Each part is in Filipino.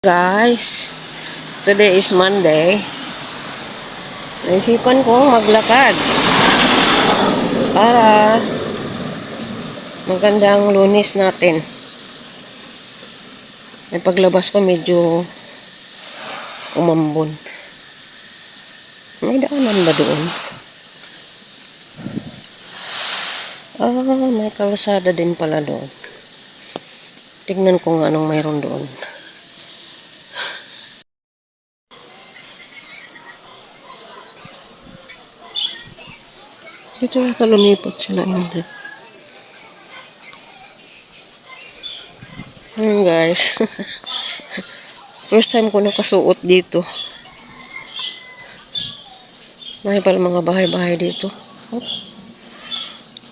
Guys, today is Monday. Naisipan ko maglakad para magandang lunis natin. May paglabas ko medyo umambon. May daanan ba doon? Ah, may kalsada din pala doon. Tignan ko nga anong mayroon doon. Dito yata lumipat sila hindi. Ayun guys. First time ko nakasuot dito. May pala mga bahay-bahay dito. Oh.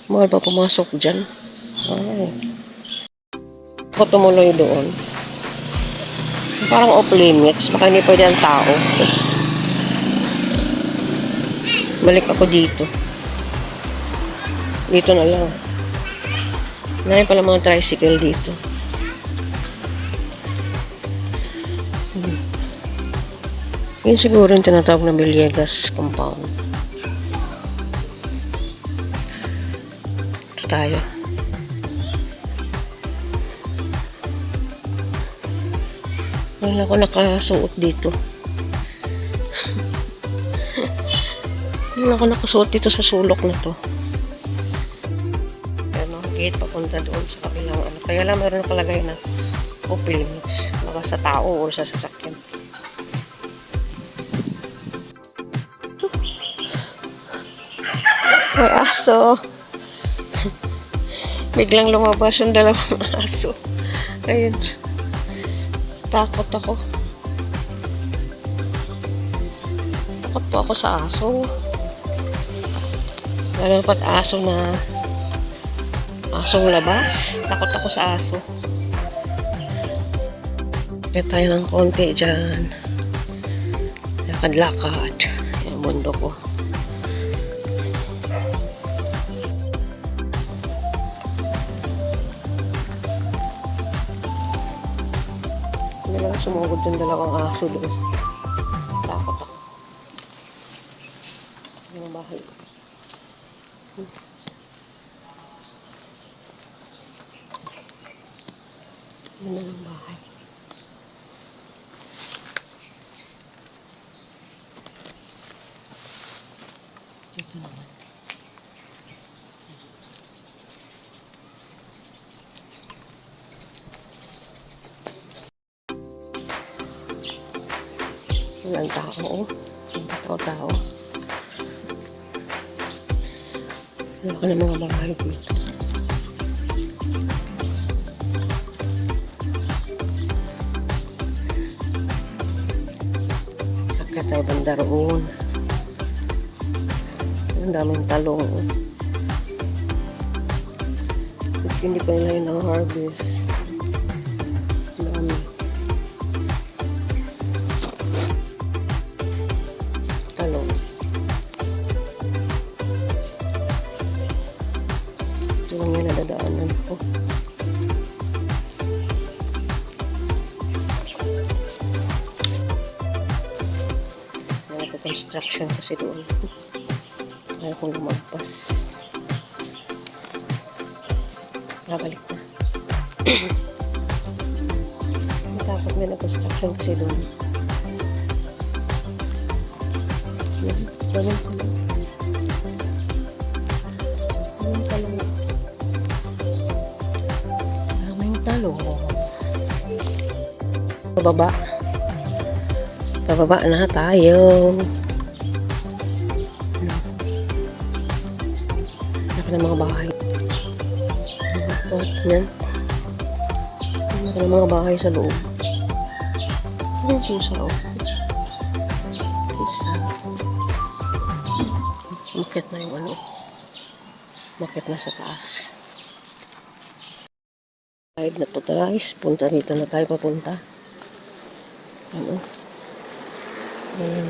Mahal pa pumasok dyan. Wow. Ako tumuloy doon. Parang off limits. Baka hindi pwede ang tao. Balik ako dito. Dito na lang. Meron pala mga tricycle dito. Hmm. Yun siguro yung tinatawag na Villegas compound. Ito tayo. Ngayon ako nakasuot dito. Ngayon ako nakasuot dito sa sulok na to gate papunta doon sa kabilang ano. Kaya lang meron nakalagay na off limits. Baka sa tao o sa sasakyan. May aso. Biglang lumabas yung dalawang aso. Ayun. Takot ako. Takot po ako sa aso. Lalo pat aso na asong labas. Takot ako sa aso. Kaya tayo ng konti dyan. Lakad-lakad. Yung mundo ko. Hindi lang sumugod yung dalawang aso doon. Takot ako. Yung bahay. Yun na ng bahay. Ito naman. Walang tao. Walang tao-tao. Wala ka na mga bahay dito. Akit tayo banda roon. Ang daming talong. Kasi hindi pa nila yun harvest. Ang Dami. Talong. Ito lang yung nadadaanan ko. Construction kasi doon. Kaya kong lumagpas. Nakabalik na. Matakot may na-construction kasi doon. Yan, ganun ko lang. Daming talong. Daming talong. Pababa. Pababa na tayo. Laki ng mga bahay. Oh, yan. Laki ng mga bahay sa loob. Ano yung pusa, oh? Pusa. Makit na yung ano. Makit na sa taas. Side na to guys. Punta dito na tayo papunta. Ano? Ayan.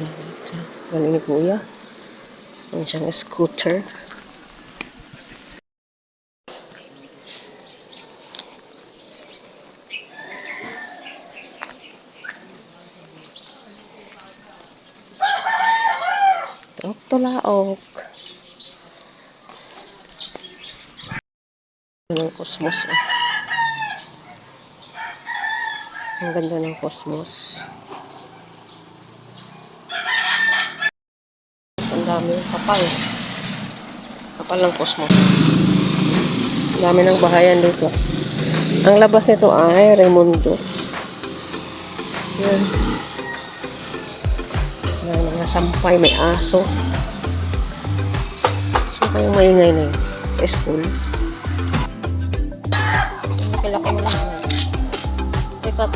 Galing ni Kuya. Ang siyang scooter. Tulaok. Ng cosmos. Oh. Ang ganda ng cosmos. Ang dami ng kapal. Kapal ng cosmos. Ang dami ng bahayan dito. Ang labas nito ay Raimundo. Yan. Yan, mga may aso. Kayong maingay na yun? Sa school? Laki-laki mo lang. Teka.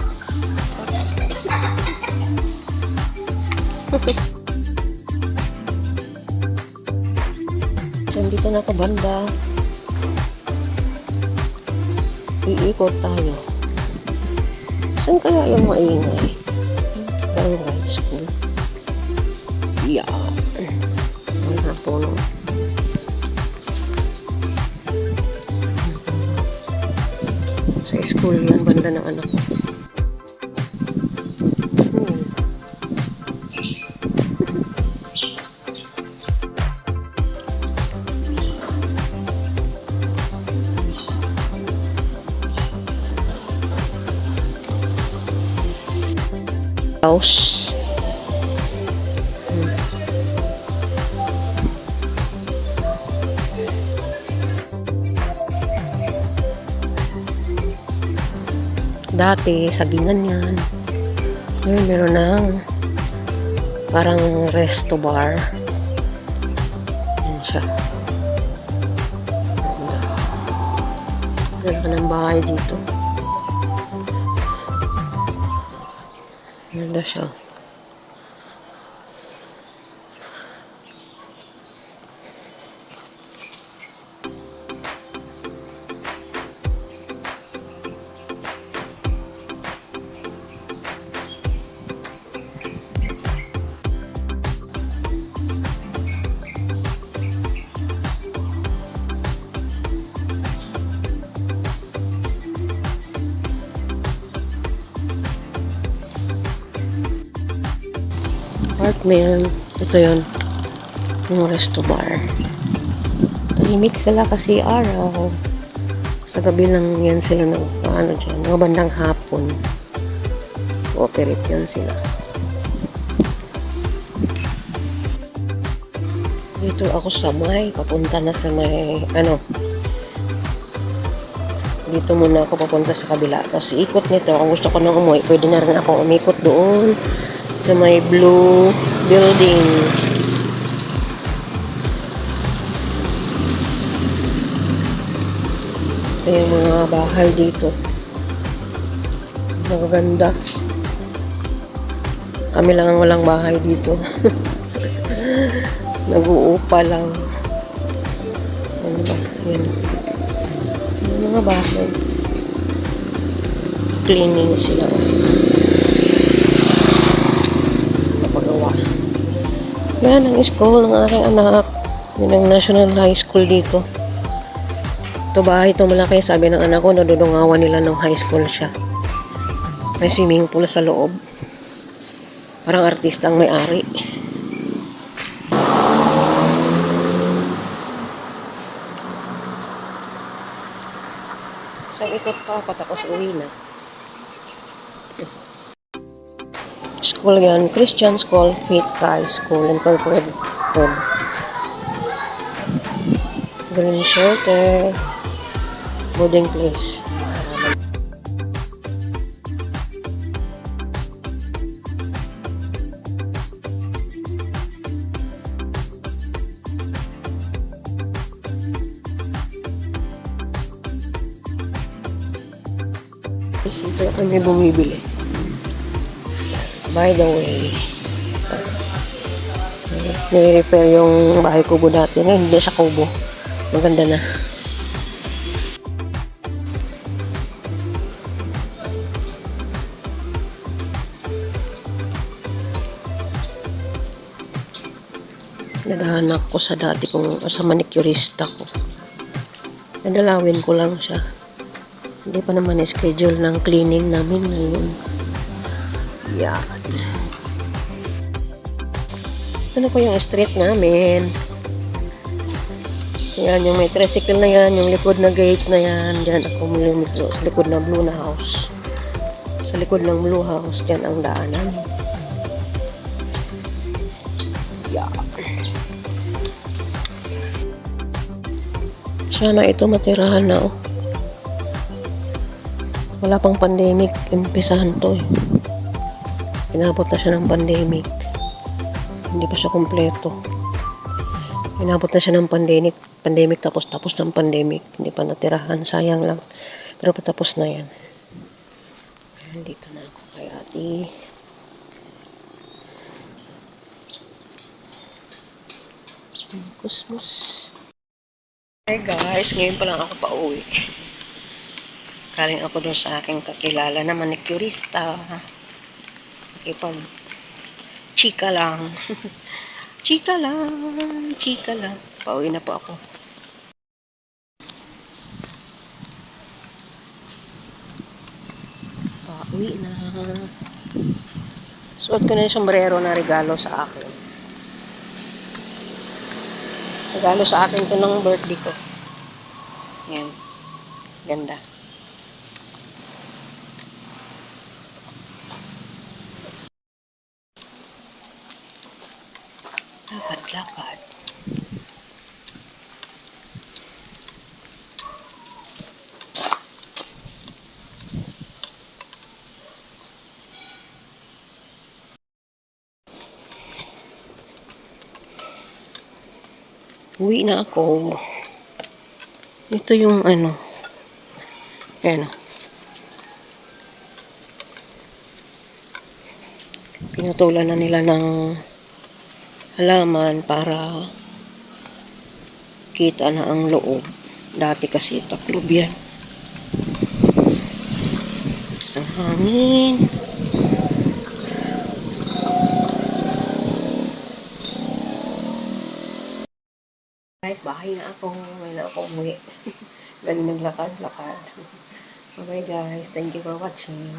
So, dito na ako banda. Iikot tayo. Saan kaya yung maingay? Sa school yan, banda ng anak ko. Hmm. House. Dati, sagingan yan. Ngayon, meron ng parang resto bar. Yan siya. Ganda. Ganda ng bahay dito. Ganda siya. Apartment. Ito yon Yung resto bar. Tahimik sila kasi araw. Sa gabi lang yan sila ng ano dyan, mga bandang hapon. Operate yan sila. Dito ako sa may, papunta na sa may, ano, dito muna ako papunta sa kabila. Tapos ikot nito, kung gusto ko nang umuwi, pwede na rin ako umikot doon sa may blue building. Ito yung mga bahay dito. Magaganda. Kami lang ang walang bahay dito. Nag-uupa lang. Ano ba? Yan. Yung mga bahay. Cleaning sila. Napagawa. Yan ang school ng aking anak. Yun ang National High School dito. Ito bahay ito malaki. Sabi ng anak ko, nadudungawan nila ng high school siya. May swimming pool sa loob. Parang artista ang may-ari. Isang ikot pa ako tapos uwi na. Yan, Christian School, Faith Christ School, Incorporated. Green shelter, boarding place. Dito kami bumibili. By the way, nire-repair yung bahay kubo dati. Ngayon, hindi siya kubo. Maganda na. Naghahanap ko sa dati kong sa manicurista ko. Nadalawin ko lang siya. Hindi pa naman schedule ng cleaning namin ngayon. Yan. Na po yung street namin. Yan, yung may tricycle na yan, yung likod na gate na yan. Diyan ako milimitro sa likod ng blue na house. Sa likod ng blue house, dyan ang daanan. Yeah. Sana ito matirahan na oh. Wala pang pandemic, umpisahan to eh. Inabot na siya ng pandemic. Hindi pa siya kumpleto. Inabot na siya ng pandemic, pandemic tapos tapos ng pandemic. Hindi pa natirahan, sayang lang. Pero patapos na yan. Dito na ako kay ate. Kusmus. Hi guys, ngayon pa lang ako pa uwi. Kaling ako doon sa aking kakilala na manicurista. Ipag chika lang. chika lang, chika lang. Pauwi na po ako. Pauwi na. Suot ko na yung sombrero na regalo sa akin. Regalo sa akin to ng birthday ko. Yan. Ganda. Lakad-lakad. Uwi na ako. Ito yung ano. Ayan. o. Pinutulan na nila ng halaman para kita na ang loob. Dati kasi taklob yan. Sa hangin. Guys, bahay na ako. May na ako umuwi. Galing naglakad-lakad. Bye guys. Thank you for watching.